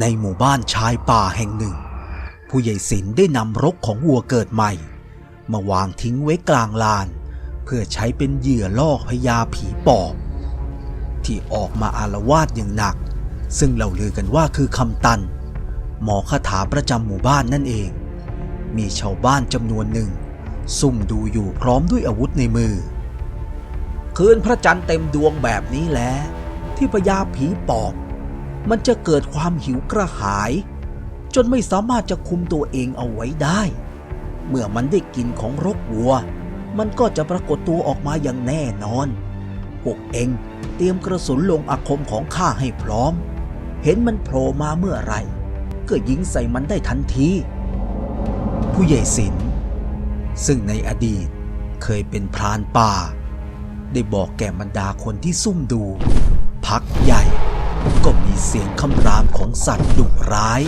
ในหมู่บ้านชายป่าแห่งหนึ่ง ผู้ใหญ่ศิลป์ได้นำรกของวัวเกิดใหม่ มาวางทิ้งไว้กลางลาน เพื่อใช้เป็นเหยื่อล่อพญาผีปอบ ที่ออกมาอารวาสอย่างหนัก ซึ่งเราลือกันว่าคือคำตัน หมอคาถาประจำหมู่บ้านนั่นเอง มีชาวบ้านจำนวนหนึ่ง ซุ่มดูอยู่พร้อมด้วยอาวุธในมือ คืนพระจันทร์เต็มดวงแบบนี้แหละที่พญาผีปอบ มันจะเกิดความหิวกระหาย จนไม่สามารถจะคุมตัวเองเอาไว้ได้ เมื่อมันได้กินของรกวัว มันก็จะปรากฏตัวออกมาอย่างแน่นอน พวกเองเตรียมกระสุนลงอาคมของข้าให้พร้อม เห็นมันโผล่มาเมื่อไรก็ยิงใส่มันได้ทันที ผู้ใหญ่ศิลป์ซึ่งในอดีตเคยเป็นพรานป่า ได้บอกแก่บรรดาคนที่ซุ่มดู พักใหญ่ก็มี เสียงคำรามของสัตว์ดุร้าย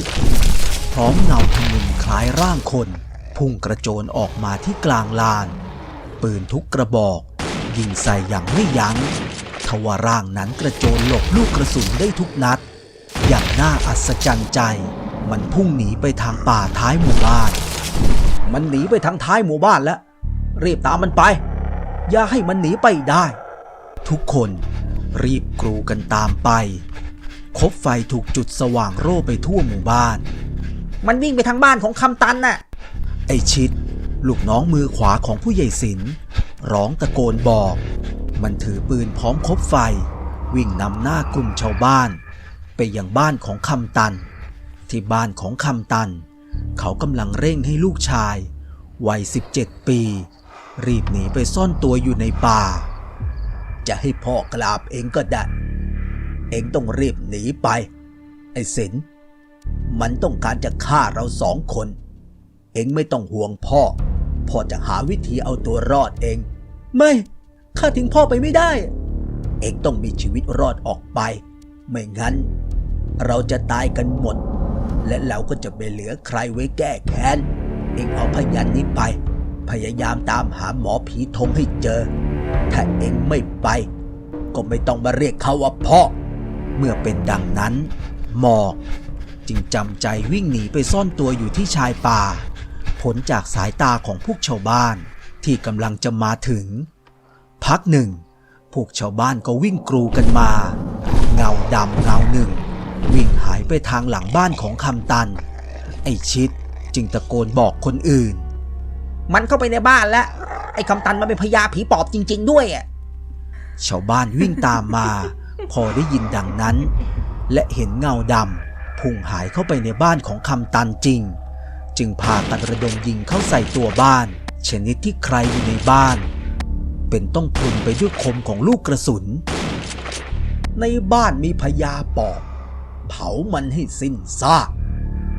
พร้อมเงาทะมึนคล้ายร่างคน พุ่งกระโจนออกมาที่กลางลาน ปืนทุกกระบอก ยิงใส่อย่างไม่ยัง้งทว่าร่างนั้นกระโจนหลบลูกกระสุนได้ทุกนัด อย่างน่าอัศจรรย์ใจ มันพุ่งหนีไปทางป่าท้ายหมู่บ้าน มันหนีไปทางท้ายหมู่บ้านแล้วรีบตามมันไป อย่าให้มันหนีไปได้ ทุกคนรีบกรูกันตามไป คบไฟถูกจุดสว่างโร่ไปทั่วหมู่บ้าน มันวิ่งไปทางบ้านของคำตันน่ะ ไอชิด ลูกน้องมือขวาของผู้ใหญ่ศิลป์ร้องตะโกนบอก มันถือปืนพร้อมคบไฟ วิ่งนำหน้ากลุ่มชาวบ้าน ไปยังบ้านของคำตัน ที่บ้านของคำตัน เขากำลังเร่งให้ลูกชาย วัย 17 ปี รีบหนีไปซ่อนตัวอยู่ในป่า จะให้พ่อกราบเองก็ได้ เองต้องรีบหนีไป ไอ้สิน มันต้องการจะฆ่าเราสองคน เองไม่ต้องห่วงพ่อ พ่อจะหาวิธีเอาตัวรอดเอง ไม่ข้าทิ้งพ่อไปไม่ได้ เองต้องมีชีวิตรอดออกไป ไม่งั้น เราจะตายกันหมด และเราก็จะไม่เหลือใครไว้แก้แค้น เองเอาพยันนี้ไป พยายามตามหาหมอผีทงให้เจอ ถ้าเองไม่ไป ก็ไม่ต้องมาเรียกเขาว่าพ่อ เมื่อเป็นดังนั้น หมอกจึงจำใจวิ่งหนีไปซ่อนตัวอยู่ที่ชายป่า ผลจากสายตาของพวกชาวบ้านที่กำลังจะมาถึง พักหนึ่ง พวกชาวบ้านก็วิ่งกรูกันมา เงาดำเงาหนึ่ง วิ่งหายไปทางหลังบ้านของคำตัน ไอชิดจึงตะโกนบอกคนอื่น มันเข้าไปในบ้านแล้ว ไอ้คำตันมันเป็นพญาผีปอบจริง ๆ ด้วยอะชาวบ้านวิ่งตามมา พอได้ยินดังนั้น และเห็นเงาดำพุ่งหายเข้าไปในบ้านของคำตันจริง จึงพากันระดมยิงเข้าใส่ตัวบ้าน ชนิดที่ใครอยู่ในบ้าน เป็นต้องพลุนไปด้วยคมของลูกกระสุน ในบ้านมีพญาปอบเผามันให้สิ้นซาก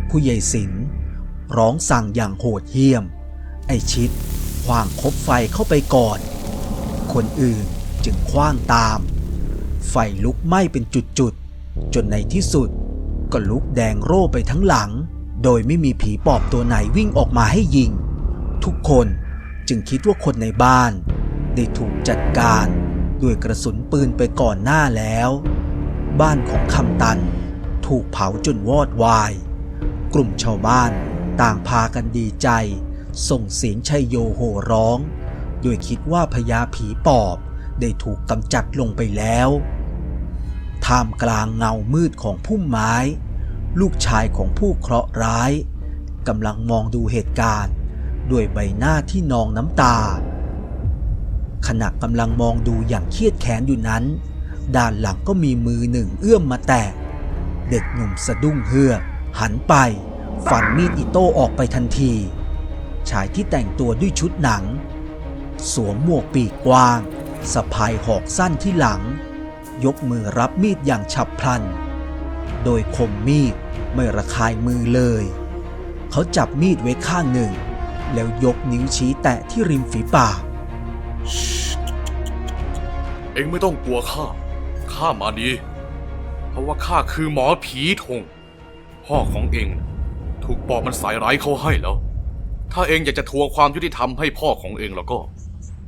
ผู้ใหญ่สินร้องสั่งอย่างโหดเหี้ยม ไอชิดคว้างคบไฟเข้าไปก่อน คนอื่นจึงคว้างตาม ไฟลุกไหม้เป็นจุดๆ จนในที่สุด ก็ลุกแดงโร่ไปทั้งหลัง โดยไม่มีผีปอบตัวไหนวิ่งออกมาให้ยิง ทุกคนจึงคิดว่าคนในบ้าน ได้ถูกจัดการด้วยกระสุนปืนไปก่อนหน้าแล้ว บ้านของคำตัน ถูกเผาจนวอดวาย กลุ่มชาวบ้านต่างพากันดีใจ ส่งเสียงชัยโยโห่ร้อง โดยคิดว่าพญาผีปอบ ได้ถูกกำจัดลงไปแล้ว ท่ามกลางเงามืดของพุ่มไม้ ลูกชายของผู้เคราะห์ร้ายกำลังมองดูเหตุการณ์ ด้วยใบหน้าที่นองน้ำตา ขณะกำลังมองดูอย่างเครียดแค้นอยู่นั้น ด้านหลังก็มีมือหนึ่งเอื้อมมาแตะเด็กหนุ่มสะดุ้งเฮือกหันไป ฟันมีดอิโต้ออกไปทันที ชายที่แต่งตัวด้วยชุดหนัง สวมหมวกปีกกว้าง สะพายหอกสั้นที่หลัง ยกมือรับมีดอย่างฉับพลัน โดยคมมีดไม่ระคายมือเลย เขาจับมีดไว้ข้างหนึ่ง แล้วยกนิ้วชี้แตะที่ริมฝีปากเองไม่ต้องกลัวข้า ข้ามาดี เพราะว่าข้าคือหมอผีทง พ่อของเองถูกปอบมันใส่ร้ายเขาให้แล้ว ถ้าเองอยากจะทวงความยุติธรรมให้พ่อของเองแล้วก็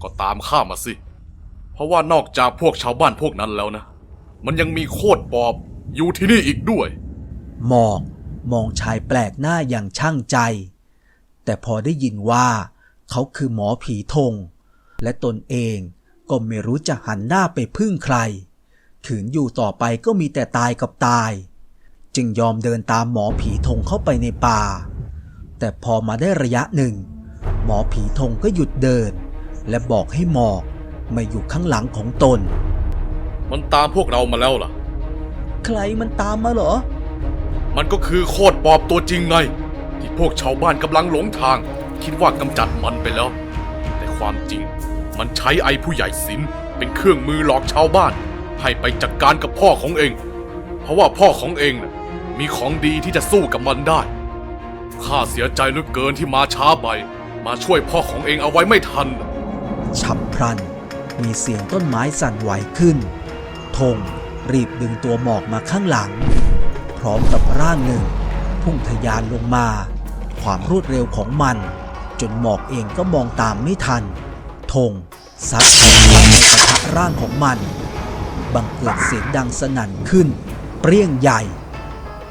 ก็ตามข้ามาสิ เพราะว่านอกจากพวกชาวบ้านพวกนั้นแล้วนะ มันยังมีโคตรปอบอยู่ที่นี่อีกด้วยหมอกมองชายแปลกหน้าอย่างช่างใจ แต่พอได้ยินว่าเขาคือหมอผีธง และตนเองก็ไม่รู้จะหันหน้าไปพึ่งใคร ขืนอยู่ต่อไปก็มีแต่ตายกับตาย จึงยอมเดินตามหมอผีธงเข้าไปในป่า แต่พอมาได้ระยะหนึ่ง หมอผีธงก็หยุดเดิน และบอกให้หมอก มาอยู่ข้างหลังของตน มันตามพวกเรามาแล้วล่ะ ใครมันตามมาเหรอ มันก็คือโคตรปอบตัวจริงไง ที่พวกชาวบ้านกำลังหลงทาง คิดว่ากำจัดมันไปแล้ว แต่ความจริงมันใช้ไอผู้ใหญ่ศิลป์เป็นเครื่องมือหลอกชาวบ้าน ให้ไปจัดการกับพ่อของเอง เพราะว่าพ่อของเองน่ะมีของดีที่จะสู้กับมันได้ ข้าเสียใจเหลือเกินที่มาช้าไป มาช่วยพ่อของเองเอาไว้ไม่ทันน่ะฉับพลัน มีเสียงต้นไม้สั่นไหวขึ้นธงรีบดึงตัวหมอกมาข้างหลัง พร้อมกับร่างหนึ่ง พุ่งทะยานลงมา ความรวดเร็วของมัน จนหมอกเองก็มองตามไม่ทันธงซัดของเข้าในกระทะร่างของมัน บังเกิดเสียงดังสนั่นขึ้น เปรี้ยงใหญ่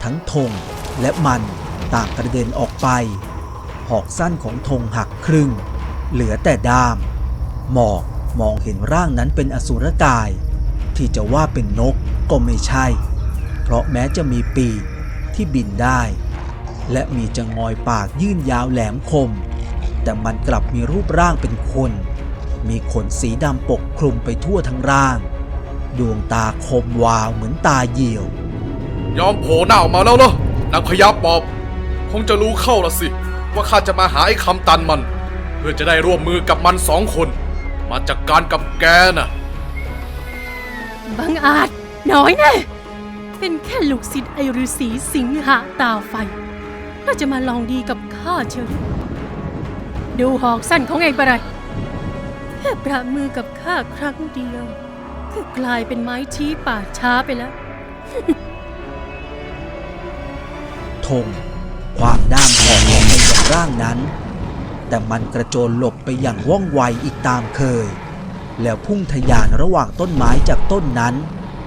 ทั้งธงและมันต่างกระเด็นออกไป หอกสั้นของธงหักครึ่ง เหลือแต่ด้าม หมอก มองเห็นร่างนั้นเป็นอสุรกาย ที่จะว่าเป็นนกก็ไม่ใช่ เพราะแม้จะมีปีกที่บินได้ และมีจงอยปากยื่นยาวแหลมคม แต่มันกลับมีรูปร่างเป็นคน มีขนสีดำปกคลุมไปทั่วทั้งร่าง ดวงตาคมวาวเหมือนตาเหยี่ยว ยอมโผล่หน้าออกมาแล้วเหรอนางพญาปอบ คงจะรู้เข้าละสิ ว่าข้าจะมาหาไอ้คำตันมัน เพื่อจะได้ร่วมมือกับมันสองคน มาจัดกการกับแกน่ะบังอาจน้อยแน่เป็นแค่ลูกศิษย์ไอฤาษีสิงหะตาไฟน่าจะมาลองดีกับข้าเชียวดิดูหอกสั้นของเองไปเลยแค่ประมือกับข้าครั้งเดียวก็กลายเป็นไม้ชี้ป่าช้าไปแล้วธงความด้ามหอกออกไปจากร่างนั้น แต่มันกระโจนหลบไปอย่างว่องไวอีกตามเคย แล้วพุ่งทะยานระหว่างต้นไม้จากต้นนั้น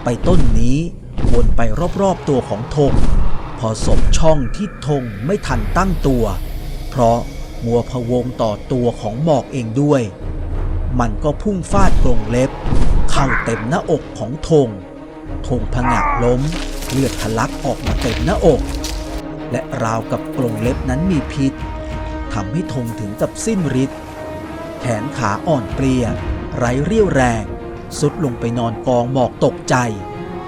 ไปต้นนี้วนไปรอบๆตัวของธงพอสบช่องที่ธงไม่ทันตั้งตัว เพราะมัวพะวงต่อตัวของหมอกเองด้วย มันก็พุ่งฟาดกรงเล็บ เข้าเต็มหน้าอกของธงธงผงะล้มเลือดทะลักออกมาเต็มหน้าอก และราวกับกรงเล็บนั้นมีพิษ ทำให้ธงถึงกับสิ้นฤทธิ์แขนขาอ่อนเปลีย ไร้เรี่ยวแรง สุดลงไปนอนกองหมอกตกใจ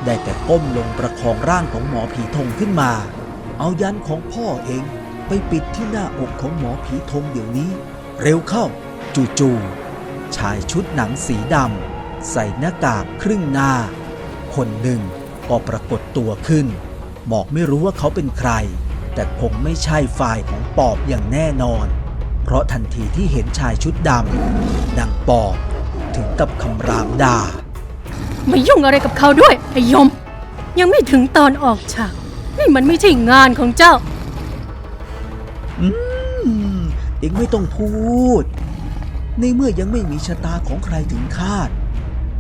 ได้แต่ก้มลงประคองร่างของหมอผีธงขึ้นมา เอายันของพ่อเองไปปิดที่หน้าอกของหมอผีธงเดี๋ยวนี้ เร็วเข้า จู่ๆชายชุดหนังสีดำใส่หน้ากากครึ่งหน้า คนหนึ่งก็ปรากฏตัวขึ้นหมอกไม่รู้ว่าเขาเป็นใคร แต่คงไม่ใช่ฝ่ายของปอบอย่างแน่นอน เพราะทันทีที่เห็นชายชุดดำดังปอบถึงกับคำรามด่า ไม่ยุ่งอะไรกับเขาด้วยไอ้ยม ยังไม่ถึงตอนออกฉากนี่มันไม่ใช่งานของเจ้า อืมเองไม่ต้องพูด ในเมื่อยังไม่มีชะตาของใครถึงคาด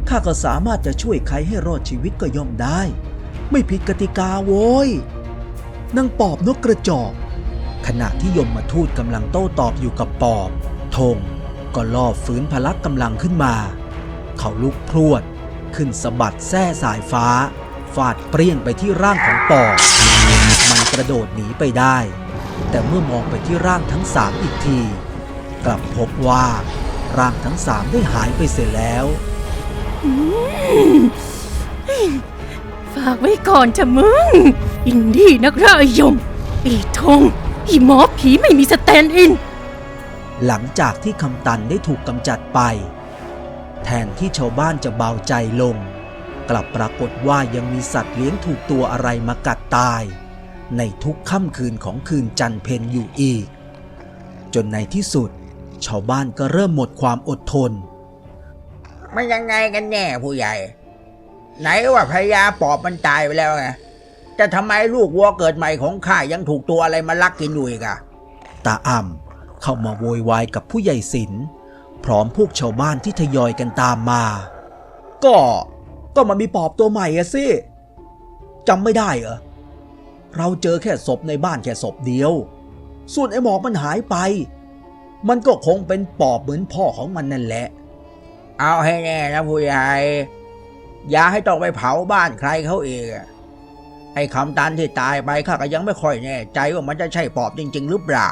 ข้าก็สามารถจะช่วยใครให้รอดชีวิตก็ย่อมได้ ไม่ผิดกติกาโว้ย นางปอบนกกระจอก ขณะที่ยมมาทูตกำลังโต้ตอบอยู่กับปอบ ธงก็ล่อฟื้นพลักกำลังขึ้นมา เขาลุกพรวด ขึ้นสะบัดแส้สายฟ้า ฟาดเปรี้ยงไปที่ร่างของปอบ มันกระโดดหนีไปได้ แต่เมื่อมองไปที่ร่างทั้งสามอีกที กลับพบว่าร่างทั้งสามได้หายไปเสียแล้ว ฝากไว้ก่อนจะมึง อินดี้นักร่าไอ้ยมไอ้ทงไอ้หมอผีไม่มีสแตนด์อิน หลังจากที่คำตันได้ถูกกำจัดไป แทนที่ชาวบ้านจะเบาใจลง กลับปรากฏว่ายังมีสัตว์เลี้ยงถูกตัวอะไรมากัดตาย ในทุกค่ำคืนของคืนจันเพนอยู่อีก จนในที่สุด ชาวบ้านก็เริ่มหมดความอดทน มันยังไงกันแน่ผู้ใหญ่ ไหนว่าพญาปอบมันตายไปแล้วไง แต่ทำไมลูกวัวเกิดใหม่ของข้ายังถูกตัวอะไรมาลักกินอยู่อีกอะตาอ่ำเข้ามาโวยวายกับผู้ใหญ่ศิลป์พร้อมพวกชาวบ้านที่ทยอยกันตามมา ก็ก็มันมีปอบตัวใหม่อะสิจำไม่ได้เหรอเราเจอแค่ศพในบ้านแค่ศพเดียว ส่วนไอ้หมอกมันหายไป มันก็คงเป็นปอบเหมือนพ่อของมันนั่นแหละ เอาให้แน่นะผู้ใหญ่อย่าให้ต้องไปเผาบ้านใครเขาเองอะ ไอ้คำตันที่ตายไปข้าก็ยังไม่ค่อยแน่ใจว่ามันจะใช่ปอบจริง ๆ หรือเปล่า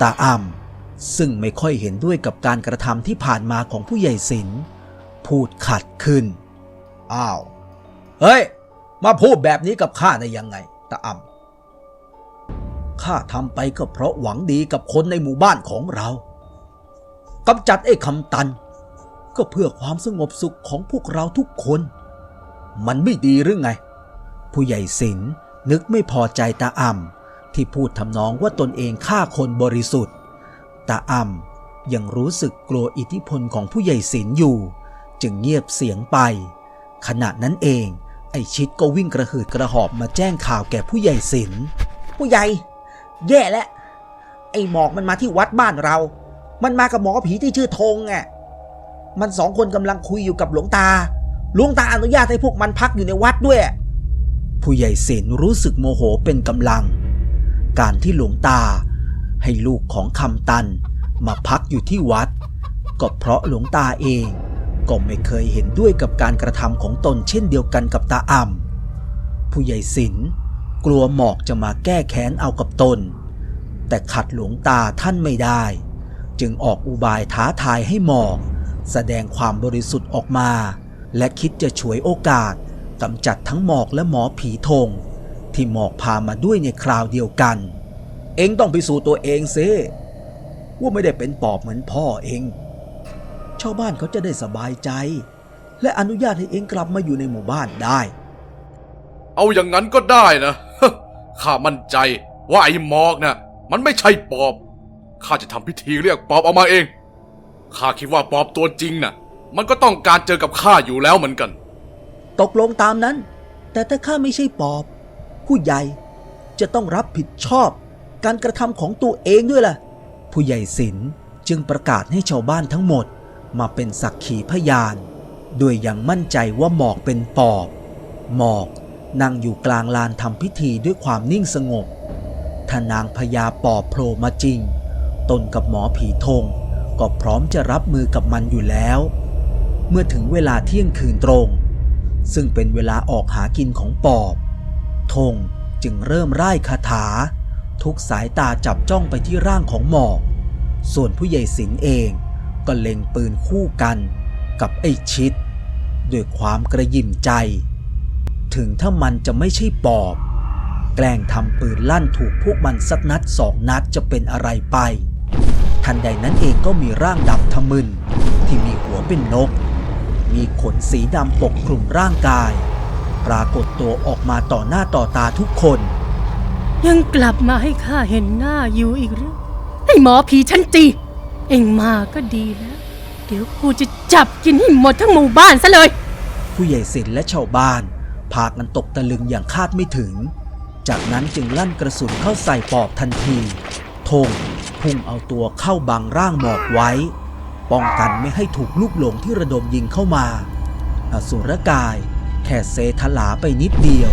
ตาอ่ำซึ่งไม่ค่อยเห็นด้วยกับการกระทำที่ผ่านมาของผู้ใหญ่ศิลพูดขัดขึ้น อ้าว เฮ้ย มาพูดแบบนี้กับข้าได้ยังไง ตาอ่ำข้าทำไปก็เพราะหวังดีกับคนในหมู่บ้านของเรากำจัดไอ้คำตัน ก็เพื่อความสงบสุขของพวกเราทุกคน มันไม่ดีหรือไง ผู้ใหญ่ศิลป์นึกไม่พอใจตาอ่ำที่พูดทำนองว่าตนเองฆ่าคนบริสุทธิ์ ตาอ่ำยังรู้สึกกลัวอิทธิพลของผู้ใหญ่ศิลป์อยู่ จึงเงียบเสียงไป ขณะนั้นเอง ไอชิดก็วิ่งกระหืดกระหอบมาแจ้งข่าวแก่ผู้ใหญ่ศิลป์ผู้ใหญ่ แย่แล้วไอหมอกมันมาที่วัดบ้านเรา มันมากับหมอผีที่ชื่อธงอะมันสองคนกำลังคุยอยู่กับหลวงตาหลวงตาอนุญาตให้พวกมันพักอยู่ในวัดด้วย ผู้ใหญ่ศิลป์รู้สึกโมโหเป็นกำลัง การที่หลวงตาให้ลูกของคำตันมาพักอยู่ที่วัด ก็เพราะหลวงตาเองก็ไม่เคยเห็นด้วยกับการกระทำของตนเช่นเดียวกันกับตาอ่ำผู้ใหญ่ศิลป์กลัวหมอกจะมาแก้แค้นเอากับตน แต่ขัดหลวงตาท่านไม่ได้ จึงออกอุบายท้าทายให้หมอก แสดงความบริสุทธิ์ออกมา และคิดจะฉวยโอกาส กำจัดทั้งหมอกและหมอผีธงที่หมอกพามาด้วยในคราวเดียวกัน เองต้องพิสูจน์ตัวเองเซว่าไม่ได้เป็นปอบเหมือนพ่อเอง ชาวบ้านเขาจะได้สบายใจ และอนุญาตให้เองกลับมาอยู่ในหมู่บ้านได้ เอาอย่างนั้นก็ได้นะข้ามั่นใจว่าไอ้หมอกน่ะมันไม่ใช่ปอบข้าจะทำพิธีเรียกปอบออกมาเองข้าคิดว่าปอบตัวจริงน่ะ มันก็ต้องการเจอกับข้าอยู่แล้วเหมือนกัน ตกลงตามนั้น แต่ถ้าข้าไม่ใช่ปอบ ผู้ใหญ่จะต้องรับผิดชอบการกระทำของตัวเองด้วยล่ะ ผู้ใหญ่ศิลจึงประกาศให้ชาวบ้านทั้งหมดมาเป็นสักขีพยาน โดยยังมั่นใจว่าหมอกเป็นปอบ หมอกนั่งอยู่กลางลานทำพิธีด้วยความนิ่งสงบถ้านางพญาปอบโผล่มาจริง ตนกับหมอผีธงก็พร้อมจะรับมือกับมันอยู่แล้ว เมื่อถึงเวลาเที่ยงคืนตรง ซึ่งเป็นเวลาออกหากินของปอบ ธงจึงเริ่มไร่คาถา ทุกสายตาจับจ้องไปที่ร่างของหมอก ส่วนผู้ใหญ่สินเองก็เล็งปืนคู่กัน กับไอ้ชิด ด้วยความกระยิมใจ ถึงถ้ามันจะไม่ใช่ปอบ แกล้งทำปืนลั่นถูกพวกมันสักนัดสองนัดจะเป็นอะไรไป ทันใดนั้นเองก็มีร่างดำทะมึนที่มีหัวเป็นนก มีขนสีดำปกคลุมร่างกาย ปรากฏตัวออกมาต่อหน้าต่อตาทุกคน ยังกลับมาให้ข้าเห็นหน้าอยู่อีกหรือไอ้หมอผีชั้นจี เอ็งมาก็ดีแล้ว เดี๋ยวกูจะจับกินให้หมดทั้งหมู่บ้านซะเลย ผู้ใหญ่ศิลป์และชาวบ้าน พากันตกตะลึงอย่างคาดไม่ถึง จากนั้นจึงลั่นกระสุนเข้าใส่ปอบทันทีธงพุ่งเอาตัวเข้าบังร่างหมอกไว้ ป้องกันไม่ให้ถูกลูกหลงที่ระดมยิงเข้ามา อสุรกาย แค่เซทลาไปนิดเดียว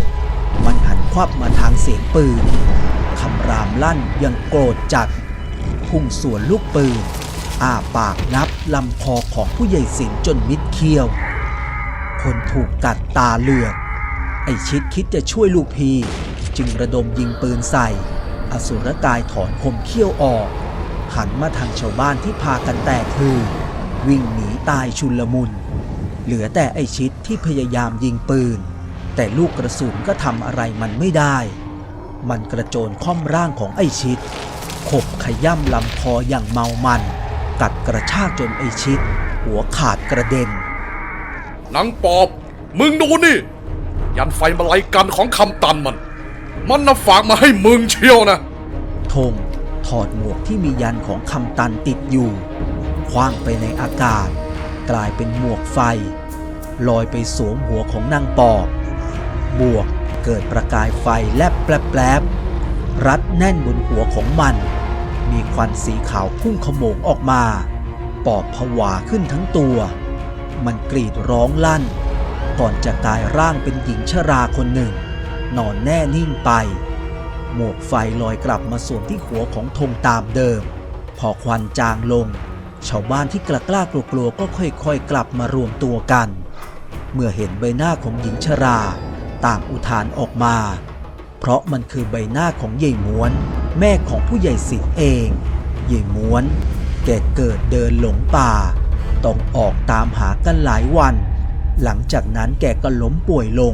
มันหันควับมาทางเสียงปืนคำรามลั่นยังโกรธจัด พุ่งสวนลูกปืน อ้าปากนับลำคอของผู้ใหญ่สิงจนมิดเคี้ยว คนถูกกัดตาเลือกไอชิดคิดจะช่วยลูกพี จึงระดมยิงปืนใส่ อสุรกายถอนคมเขี้ยวออก หันมาทางชาวบ้านที่พากันแตกคือ วิ่งหนีตายชุนลมุน เหลือแต่ไอชิดที่พยายามยิงปืน แต่ลูกกระสุนก็ทำอะไรมันไม่ได้ มันกระโจนค่อมร่างของไอชิดขบขย่ำลำคออย่างเมามัน กัดกระชากจนไอชิด หัวขาดกระเด็นหนังปอบ มึงดูนี่ ยันไฟมาไลยกันของคำตันมัน มันน่ะฝากมาให้มึงเชียวนะธง ถอดหมวกที่มียันของคำตันติดอยู่คว้างไปในอากาศ กลายเป็นหมวกไฟ ลอยไปสวมหัวของนางปอบ หมวกเกิดประกายไฟแลบแปลบรัดแน่นบนหัวของมัน มีควันสีขาวพุ่งขโมงออกมา ปอบผวาขึ้นทั้งตัว มันกรีดร้องลั่น ก่อนจะกลายร่างเป็นหญิงชราคนหนึ่ง นอนแน่นิ่งไป หมวกไฟลอยกลับมาสวมที่หัวของธงตามเดิม พอควันจางลง ชาวบ้านที่กล้ากล้ากลัวกลัวๆก็ค่อยๆ กลับมารวมตัวกัน เมื่อเห็นใบหน้าของหญิงชรา ต่างอุทานออกมา เพราะมันคือใบหน้าของยายม้วน แม่ของผู้ใหญ่สิงห์เองยายม้วน แกเกิดเดินหลงป่า ต้องออกตามหากันหลายวัน หลังจากนั้นแกก็ล้มป่วยลง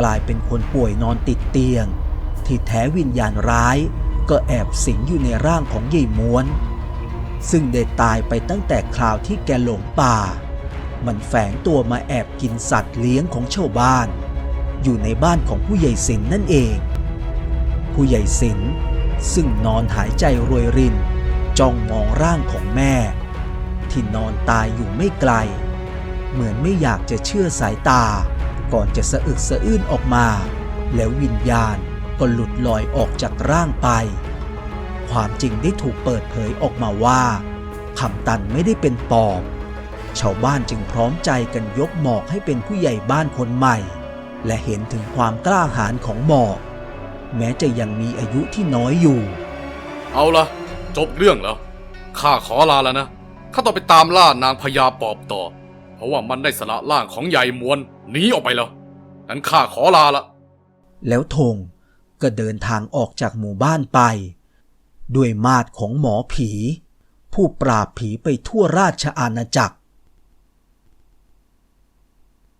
กลายเป็นคนป่วยนอนติดเตียง ที่แท้วิญญาณร้าย ก็แอบสิงอยู่ในร่างของยายม้วน ซึ่งได้ตายไปตั้งแต่คราวที่แกหลงป่า มันแฝงตัวมาแอบกินสัตว์เลี้ยงของชาวบ้าน อยู่ในบ้านของผู้ใหญ่สินนั่นเอง ผู้ใหญ่สินซึ่งนอนหายใจรวยรินจ้องมองร่างของแม่ ที่นอนตายอยู่ไม่ไกล เหมือนไม่อยากจะเชื่อสายตา ก่อนจะสะอึกสะอื้นออกมา แล้ววิญญาณ ก็หลุดลอยออกจากร่างไป ความจริงได้ถูกเปิดเผยออกมาว่าคำตันไม่ได้เป็นปอบ ชาวบ้านจึงพร้อมใจกันยกหมอกให้เป็นผู้ใหญ่บ้านคนใหม่ และเห็นถึงความกล้าหาญของหมอก แม้จะยังมีอายุที่น้อยอยู่ เอาละจบเรื่องแล้วข้าขอลาแล้วนะข้าต้องไปตามล่านางพญาปอบต่อ เพราะว่ามันได้สละร่างของใหญ่มวลหนีออกไปแล้วนั้นข้าขอลาละแล้วธง ก็เดินทางออกจากหมู่บ้านไป ด้วยมาดของหมอผี ผู้ปราบผีไปทั่วราชอาณาจักร